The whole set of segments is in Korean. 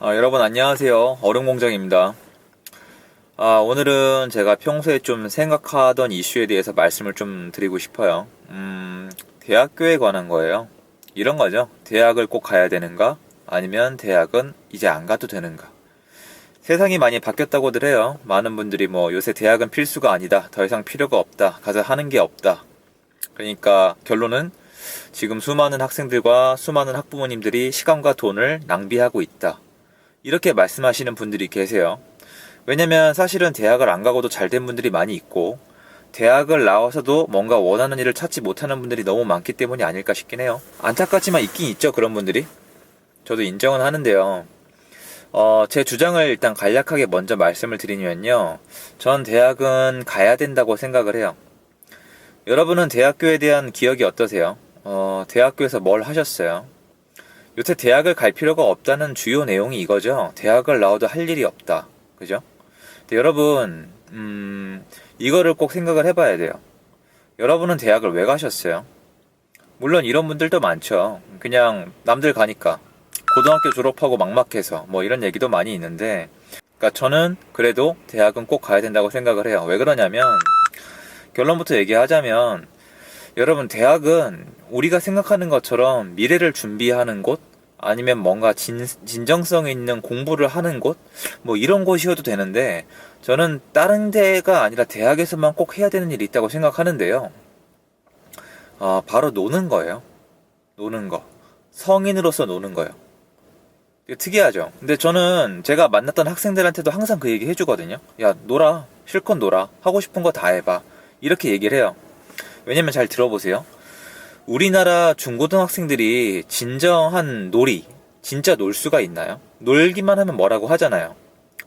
아, 여러분 안녕하세요. 얼음공장입니다. 아, 오늘은 제가 평소에 좀 생각하던 이슈에 대해서 말씀을 좀 드리고 싶어요. 음, 대학교에 관한 거예요. 이런 거죠. 대학을 꼭 가야 되는가? 아니면 대학은 이제 안 가도 되는가? 세상이 많이 바뀌었다고들 해요. 많은 분들이 뭐 요새 대학은 필수가 아니다. 더 이상 필요가 없다. 가서 하는 게 없다. 그러니까 결론은 지금 수많은 학생들과 수많은 학부모님들이 시간과 돈을 낭비하고 있다. 이렇게 말씀하시는 분들이 계세요. 왜냐면 사실은 대학을 안 가고도 잘 된 분들이 많이 있고, 대학을 나와서도 뭔가 원하는 일을 찾지 못하는 분들이 너무 많기 때문이 아닐까 싶긴 해요. 안타깝지만 있긴 있죠, 그런 분들이. 저도 인정은 하는데요. 어, 제 주장을 일단 간략하게 먼저 말씀을 드리면요. 전 대학은 가야 된다고 생각을 해요. 여러분은 대학교에 대한 기억이 어떠세요? 어, 대학교에서 뭘 하셨어요? 요새 대학을 갈 필요가 없다는 주요 내용이 이거죠. 대학을 나와도 할 일이 없다. 그죠? 여러분, 음, 이거를 꼭 생각을 해봐야 돼요. 여러분은 대학을 왜 가셨어요? 물론 이런 분들도 많죠. 그냥 남들 가니까. 고등학교 졸업하고 막막해서 뭐 이런 얘기도 많이 있는데, 그러니까 저는 그래도 대학은 꼭 가야 된다고 생각을 해요. 왜 그러냐면, 결론부터 얘기하자면, 여러분, 대학은 우리가 생각하는 것처럼 미래를 준비하는 곳, 아니면 뭔가 진, 진정성 있는 공부를 하는 곳, 뭐 이런 곳이어도 되는데, 저는 다른 데가 아니라 대학에서만 꼭 해야 되는 일이 있다고 생각하는데요. 아, 바로 노는 거예요. 노는 거. 성인으로서 노는 거예요. 특이하죠. 근데 저는 제가 만났던 학생들한테도 항상 그 얘기 해주거든요. 야, 놀아. 실컷 놀아. 하고 싶은 거 다 해봐. 이렇게 얘기를 해요. 왜냐면 잘 들어보세요. 우리나라 중고등학생들이 진정한 놀이, 진짜 놀 수가 있나요? 놀기만 하면 뭐라고 하잖아요.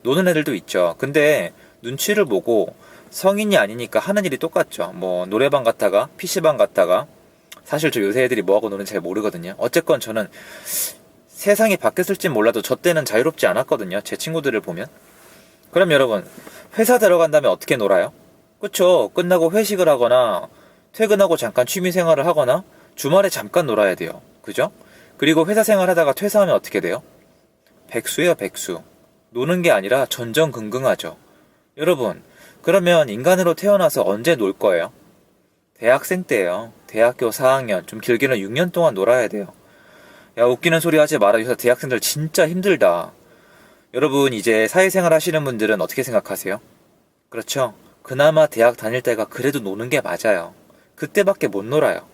노는 애들도 있죠. 근데 눈치를 보고 성인이 아니니까 하는 일이 똑같죠. 뭐 노래방 갔다가 PC방 갔다가 사실 저 요새 애들이 뭐하고 노는지 잘 모르거든요. 어쨌건 저는 세상이 바뀌었을진 몰라도 저 때는 자유롭지 않았거든요. 제 친구들을 보면. 그럼 여러분 회사 들어간 다음에 어떻게 놀아요? 그쵸? 끝나고 회식을 하거나 퇴근하고 잠깐 취미 생활을 하거나 주말에 잠깐 놀아야 돼요. 그죠? 그리고 회사 생활 하다가 퇴사하면 어떻게 돼요? 백수예요, 백수. 노는 게 아니라 전전긍긍하죠. 여러분, 그러면 인간으로 태어나서 언제 놀 거예요? 대학생 때예요. 대학교 4학년, 좀 길게는 6년 동안 놀아야 돼요. 야, 웃기는 소리 하지 마라. 요새 대학생들 진짜 힘들다. 여러분, 이제 사회생활 하시는 분들은 어떻게 생각하세요? 그렇죠? 그나마 대학 다닐 때가 그래도 노는 게 맞아요. 그때밖에 못 놀아요.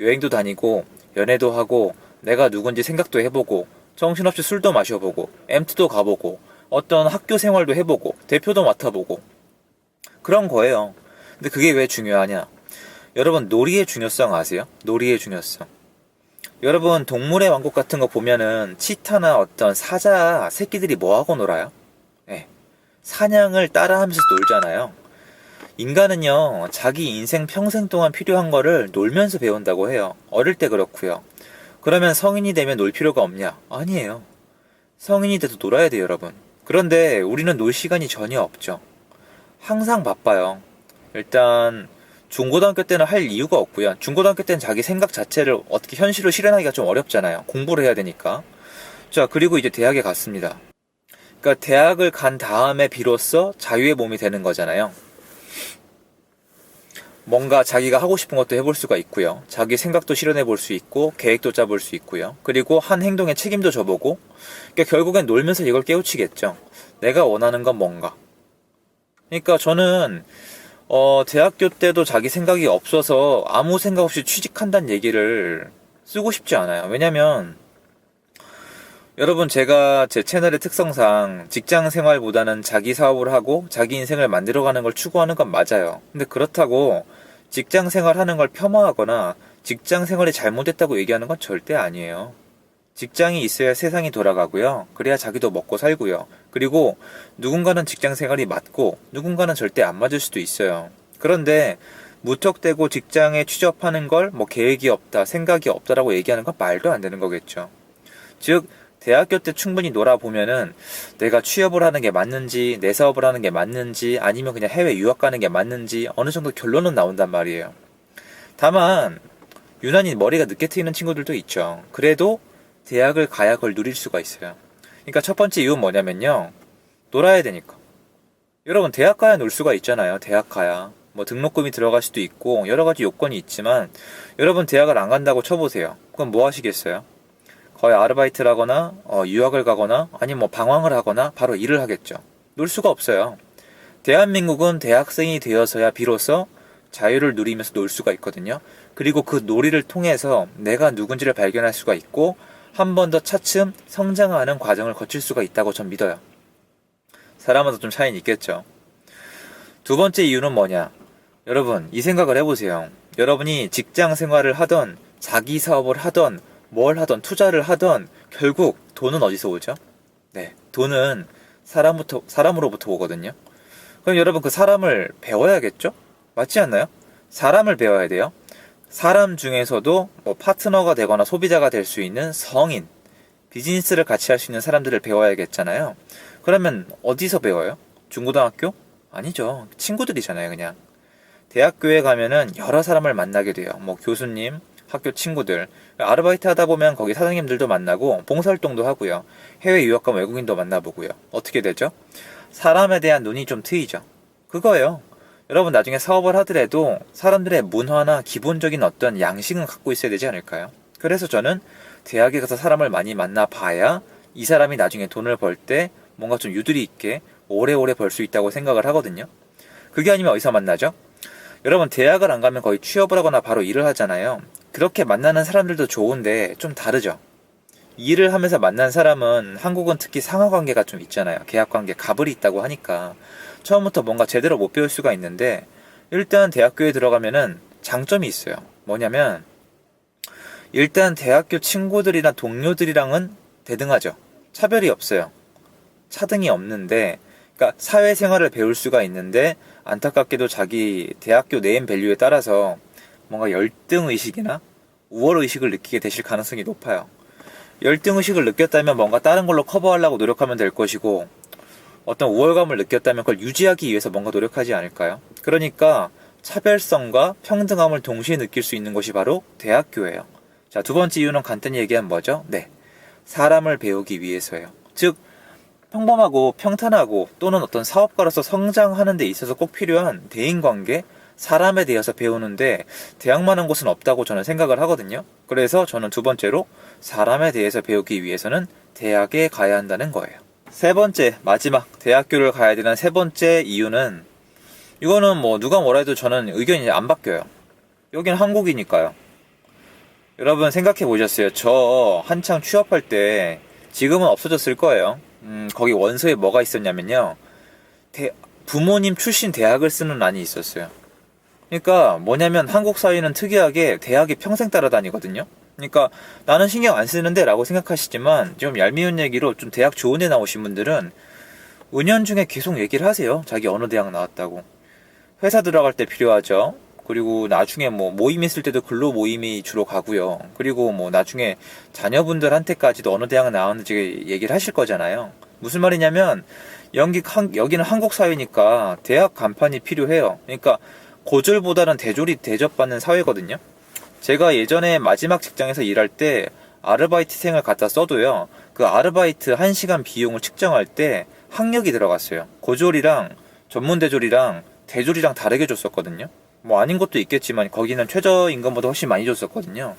여행도 다니고, 연애도 하고, 내가 누군지 생각도 해보고, 정신없이 술도 마셔보고, MT도 가보고, 어떤 학교 생활도 해보고, 대표도 맡아보고. 그런 거예요. 근데 그게 왜 중요하냐? 여러분, 놀이의 중요성 아세요? 놀이의 중요성. 여러분, 동물의 왕국 같은 거 보면은, 치타나 어떤 사자 새끼들이 뭐 하고 놀아요? 예. 사냥을 따라하면서 놀잖아요. 인간은요, 자기 인생 평생 동안 필요한 거를 놀면서 배운다고 해요. 어릴 때 그렇고요. 그러면 성인이 되면 놀 필요가 없냐? 아니에요. 성인이 돼도 놀아야 돼요, 여러분. 그런데 우리는 놀 시간이 전혀 없죠. 항상 바빠요. 일단, 중고등학교 때는 할 이유가 없고요. 중고등학교 때는 자기 생각 자체를 어떻게 현실로 실현하기가 좀 어렵잖아요. 공부를 해야 되니까. 자, 그리고 이제 대학에 갔습니다. 그러니까 대학을 간 다음에 비로소 자유의 몸이 되는 거잖아요. 뭔가 자기가 하고 싶은 것도 해볼 수가 있고요. 자기 생각도 실현해 볼 수 있고, 계획도 짜볼 수 있고요. 그리고 한 행동에 책임도 져보고, 그러니까 결국엔 놀면서 이걸 깨우치겠죠. 내가 원하는 건 뭔가. 그러니까 저는, 어, 대학교 때도 자기 생각이 없어서 아무 생각 없이 취직한다는 얘기를 쓰고 싶지 않아요. 왜냐면, 여러분, 제가 제 채널의 특성상 직장 생활보다는 자기 사업을 하고 자기 인생을 만들어가는 걸 추구하는 건 맞아요. 근데 그렇다고 직장 생활하는 걸 폄하하거나 직장 생활이 잘못됐다고 얘기하는 건 절대 아니에요. 직장이 있어야 세상이 돌아가고요. 그래야 자기도 먹고 살고요. 그리고 누군가는 직장 생활이 맞고 누군가는 절대 안 맞을 수도 있어요. 그런데 무턱대고 직장에 취업하는 걸 뭐 계획이 없다, 생각이 없다라고 얘기하는 건 말도 안 되는 거겠죠. 즉, 대학교 때 충분히 놀아보면은 내가 취업을 하는 게 맞는지, 내 사업을 하는 게 맞는지, 아니면 그냥 해외 유학 가는 게 맞는지 어느 정도 결론은 나온단 말이에요. 다만, 유난히 머리가 늦게 트이는 친구들도 있죠. 그래도 대학을 가야 그걸 누릴 수가 있어요. 그러니까 첫 번째 이유는 뭐냐면요. 놀아야 되니까. 여러분 대학 가야 놀 수가 있잖아요. 대학 가야. 뭐 등록금이 들어갈 수도 있고 여러 가지 요건이 있지만 여러분 대학을 안 간다고 쳐보세요. 그럼 뭐 하시겠어요? 거의 아르바이트를 하거나 어, 유학을 가거나 아니면 뭐 방황을 하거나 바로 일을 하겠죠. 놀 수가 없어요. 대한민국은 대학생이 되어서야 비로소 자유를 누리면서 놀 수가 있거든요. 그리고 그 놀이를 통해서 내가 누군지를 발견할 수가 있고 한 번 더 차츰 성장하는 과정을 거칠 수가 있다고 전 믿어요. 사람마다 좀 차이는 있겠죠. 두 번째 이유는 뭐냐? 여러분, 이 생각을 해보세요. 여러분이 직장 생활을 하던, 자기 사업을 하던, 뭘 하던, 투자를 하던, 결국 돈은 어디서 오죠? 네, 돈은 사람부터, 사람으로부터 오거든요. 그럼 여러분 그 사람을 배워야겠죠? 맞지 않나요? 사람을 배워야 돼요. 사람 중에서도 뭐 파트너가 되거나 소비자가 될 수 있는 성인, 비즈니스를 같이 할 수 있는 사람들을 배워야겠잖아요. 그러면 어디서 배워요? 중고등학교? 아니죠. 친구들이잖아요, 그냥. 대학교에 가면은 여러 사람을 만나게 돼요. 뭐 교수님, 학교 친구들, 아르바이트 하다 보면 거기 사장님들도 만나고 봉사활동도 하고요. 해외 유학 간 외국인도 만나보고요. 어떻게 되죠? 사람에 대한 눈이 좀 트이죠. 그거예요. 여러분 나중에 사업을 하더라도 사람들의 문화나 기본적인 어떤 양식은 갖고 있어야 되지 않을까요? 그래서 저는 대학에 가서 사람을 많이 만나 봐야 이 사람이 나중에 돈을 벌 때 뭔가 좀 유두리 있게 오래오래 벌 수 있다고 생각을 하거든요. 그게 아니면 어디서 만나죠? 여러분 대학을 안 가면 거의 취업을 하거나 바로 일을 하잖아요. 그렇게 만나는 사람들도 좋은데 좀 다르죠. 일을 하면서 만난 사람은 한국은 특히 상하 관계가 좀 있잖아요. 계약 관계, 갑을이 있다고 하니까 처음부터 뭔가 제대로 못 배울 수가 있는데 일단 대학교에 들어가면은 장점이 있어요. 뭐냐면 일단 대학교 친구들이나 동료들이랑은 대등하죠. 차별이 없어요. 차등이 없는데 그러니까 사회생활을 배울 수가 있는데 안타깝게도 자기 대학교 네임 밸류에 따라서 뭔가 열등 의식이나 우월 의식을 느끼게 되실 가능성이 높아요. 열등 의식을 느꼈다면 뭔가 다른 걸로 커버하려고 노력하면 될 것이고 어떤 우월감을 느꼈다면 그걸 유지하기 위해서 뭔가 노력하지 않을까요? 그러니까 차별성과 평등함을 동시에 느낄 수 있는 곳이 바로 대학교예요. 자, 두 번째 이유는 간단히 얘기하면 뭐죠? 네. 사람을 배우기 위해서예요. 즉, 평범하고 평탄하고 또는 어떤 사업가로서 성장하는 데 있어서 꼭 필요한 대인관계, 사람에 대해서 배우는데 대학만 한 곳은 없다고 저는 생각을 하거든요. 그래서 저는 두 번째로 사람에 대해서 배우기 위해서는 대학에 가야 한다는 거예요. 세 번째, 마지막, 대학교를 가야 되는 세 번째 이유는 이거는 뭐 누가 뭐라 해도 저는 의견이 안 바뀌어요. 여긴 한국이니까요. 여러분 생각해 보셨어요? 저 한창 취업할 때 지금은 없어졌을 거예요. 음, 거기 원서에 뭐가 있었냐면요. 대, 부모님 출신 대학을 쓰는 란이 있었어요. 그러니까 뭐냐면 한국 사회는 특이하게 대학이 평생 따라다니거든요. 그러니까 나는 신경 안 쓰는데 라고 생각하시지만 좀 얄미운 얘기로 좀 대학 좋은 데 나오신 분들은 은연중에 계속 얘기를 하세요. 자기 어느 대학 나왔다고. 회사 들어갈 때 필요하죠. 그리고 나중에 뭐 모임 있을 때도 근로 모임이 주로 가고요. 그리고 뭐 나중에 자녀분들한테까지도 어느 대학 나왔는지 얘기를 하실 거잖아요. 무슨 말이냐면 한, 여기는 한국 사회니까 대학 간판이 필요해요. 그러니까 고졸보다는 대졸이 대접받는 사회거든요. 제가 예전에 마지막 직장에서 일할 때 아르바이트생을 갖다 써도요. 그 아르바이트 1시간 비용을 측정할 때 학력이 들어갔어요. 고졸이랑 전문 대졸이랑 대졸이랑 다르게 줬었거든요. 뭐 아닌 것도 있겠지만 거기는 최저임금보다 훨씬 많이 줬었거든요.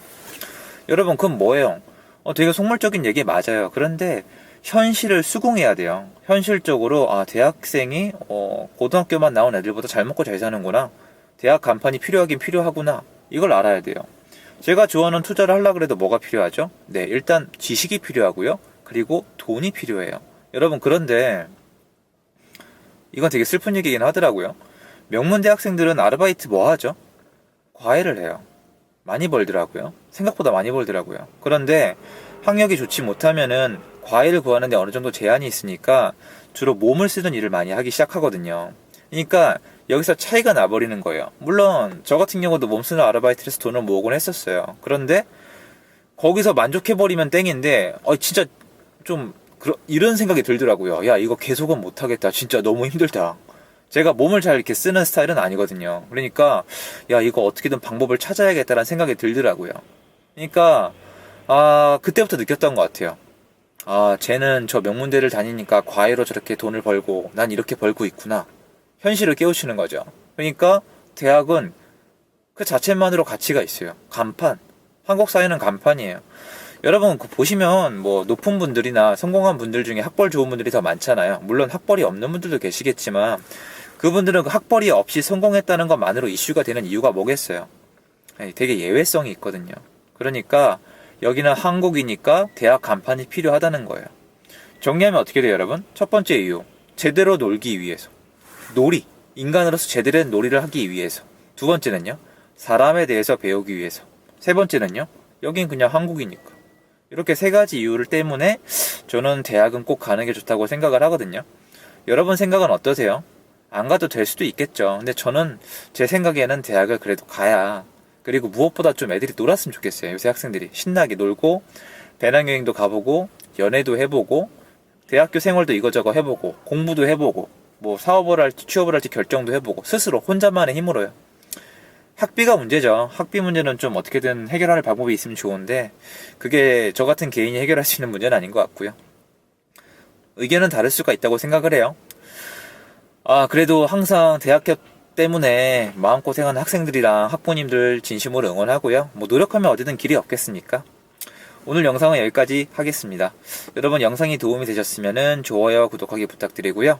여러분 그건 뭐예요? 어, 되게 속물적인 얘기 맞아요. 그런데 현실을 수긍해야 돼요. 현실적으로 아 대학생이 어, 고등학교만 나온 애들보다 잘 먹고 잘 사는구나. 대학 간판이 필요하긴 필요하구나. 이걸 알아야 돼요. 제가 좋아하는 투자를 하려고 해도 뭐가 필요하죠? 네, 일단 지식이 필요하고요. 그리고 돈이 필요해요. 여러분, 그런데 이건 되게 슬픈 얘기긴 하더라고요. 명문 대 학생들은 아르바이트 뭐 하죠? 과외를 해요. 많이 벌더라고요. 생각보다 많이 벌더라고요. 그런데 학력이 좋지 못하면은 과외를 구하는데 어느 정도 제한이 있으니까 주로 몸을 쓰는 일을 많이 하기 시작하거든요. 그러니까 여기서 차이가 나버리는 거예요. 물론 저 같은 경우도 몸 쓰는 아르바이트에서 돈을 모으곤 했었어요. 그런데 거기서 만족해버리면 땡인데 어 진짜 좀 그러, 이런 생각이 들더라고요. 야 이거 계속은 못하겠다. 진짜 너무 힘들다. 제가 몸을 잘 이렇게 쓰는 스타일은 아니거든요. 그러니까 야 이거 어떻게든 방법을 찾아야겠다라는 생각이 들더라고요. 그러니까 아 그때부터 느꼈던 것 같아요. 아, 쟤는 저 명문대를 다니니까 과외로 저렇게 돈을 벌고 난 이렇게 벌고 있구나. 현실을 깨우치는 거죠. 그러니까 대학은 그 자체만으로 가치가 있어요. 간판. 한국 사회는 간판이에요. 여러분 그 보시면 뭐 높은 분들이나 성공한 분들 중에 학벌 좋은 분들이 더 많잖아요. 물론 학벌이 없는 분들도 계시겠지만 그분들은 그 학벌이 없이 성공했다는 것만으로 이슈가 되는 이유가 뭐겠어요? 아니, 되게 예외성이 있거든요. 그러니까 여기는 한국이니까 대학 간판이 필요하다는 거예요. 정리하면 어떻게 돼요, 여러분? 첫 번째 이유. 제대로 놀기 위해서. 놀이. 인간으로서 제대로 된 놀이를 하기 위해서. 두 번째는요. 사람에 대해서 배우기 위해서. 세 번째는요. 여긴 그냥 한국이니까. 이렇게 세 가지 이유를 때문에 저는 대학은 꼭 가는 게 좋다고 생각을 하거든요. 여러분 생각은 어떠세요? 안 가도 될 수도 있겠죠. 근데 저는 제 생각에는 대학을 그래도 가야 그리고 무엇보다 좀 애들이 놀았으면 좋겠어요. 요새 학생들이 신나게 놀고 배낭여행도 가보고 연애도 해보고 대학교 생활도 이거저거 해보고 공부도 해보고 뭐 사업을 할지 취업을 할지 결정도 해보고 스스로 혼자만의 힘으로요. 학비가 문제죠. 학비 문제는 좀 어떻게든 해결할 방법이 있으면 좋은데 그게 저 같은 개인이 해결할 수 있는 문제는 아닌 것 같고요. 의견은 다를 수가 있다고 생각을 해요. 아, 그래도 항상 대학교 때문에 마음고생하는 학생들이랑 학부모님들 진심으로 응원하고요. 뭐 노력하면 어디든 길이 없겠습니까? 오늘 영상은 여기까지 하겠습니다. 여러분 영상이 도움이 되셨으면 좋아요, 구독하기 부탁드리고요.